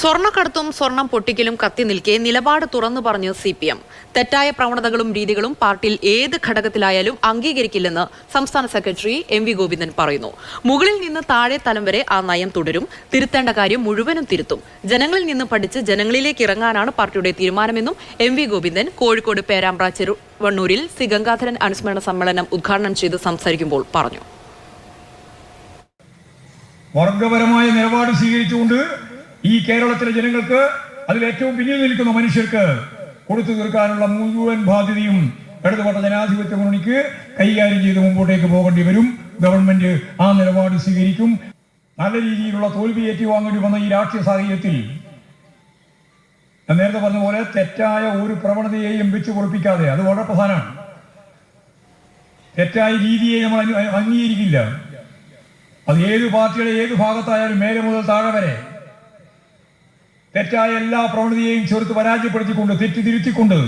സ്വർണക്കടത്തും സ്വർണം പൊട്ടിക്കലും കത്തി നിൽക്കെ നിലപാട് തുറന്നു പറഞ്ഞു സി പി എം തെറ്റായ പ്രവണതകളും രീതികളും പാർട്ടിയിൽ ഏത് ഘടകത്തിലായാലും അംഗീകരിക്കില്ലെന്ന് സംസ്ഥാന സെക്രട്ടറി എം വി ഗോവിന്ദൻ പറയുന്നു. മുകളിൽ നിന്ന് താഴെ തലം വരെ ആ നയം തുടരും. തിരുത്തേണ്ട കാര്യം മുഴുവനും തിരുത്തും. ജനങ്ങളിൽ നിന്ന് പഠിച്ച് ജനങ്ങളിലേക്ക് ഇറങ്ങാനാണ് പാർട്ടിയുടെ തീരുമാനമെന്നും എം വി ഗോവിന്ദൻ കോഴിക്കോട് പേരാമ്പ്ര ചെറുവണ്ണൂരിൽ സി ഗംഗാധരൻ അനുസ്മരണ സമ്മേളനം ഉദ്ഘാടനം ചെയ്ത് സംസാരിക്കുമ്പോൾ പറഞ്ഞു. വർഗപരമായ നിലപാട് സ്വീകരിച്ചുകൊണ്ട് ഈ കേരളത്തിലെ ജനങ്ങൾക്ക് അതിൽ ഏറ്റവും പിന്നിൽ നിൽക്കുന്ന മനുഷ്യർക്ക് കൊടുത്തു തീർക്കാനുള്ള മുഴുവൻ ബാധ്യതയും ഇടതുപക്ഷ ജനാധിപത്യ മുന്നണിക്ക് കൈകാര്യം ചെയ്ത് മുമ്പോട്ടേക്ക് പോകേണ്ടി വരും. ഗവൺമെന്റ് ആ നിലപാട് സ്വീകരിക്കും. നല്ല രീതിയിലുള്ള തോൽവി ഏറ്റുവാങ്ങേണ്ടി വന്ന ഈ രാഷ്ട്രീയ സാഹചര്യത്തിൽ നേരത്തെ പറഞ്ഞ പോലെ തെറ്റായ ഒരു പ്രവണതയെയും വെച്ച് കുറിപ്പിക്കാതെ അത് വളരെ പ്രധാനമാണ്. തെറ്റായ രീതിയെ നമ്മൾ അംഗീകരിക്കില്ല. അത് ഏത് പാർട്ടിയുടെ ഏത് ഭാഗത്തായാലും മേലെ മുതൽ താഴെ വരെ തെറ്റായ എല്ലാ പ്രവണതയെയും ചെറുത്ത് പരാജയപ്പെടുത്തിക്കൊണ്ട് തെറ്റ് തിരുത്തിക്കൊണ്ട്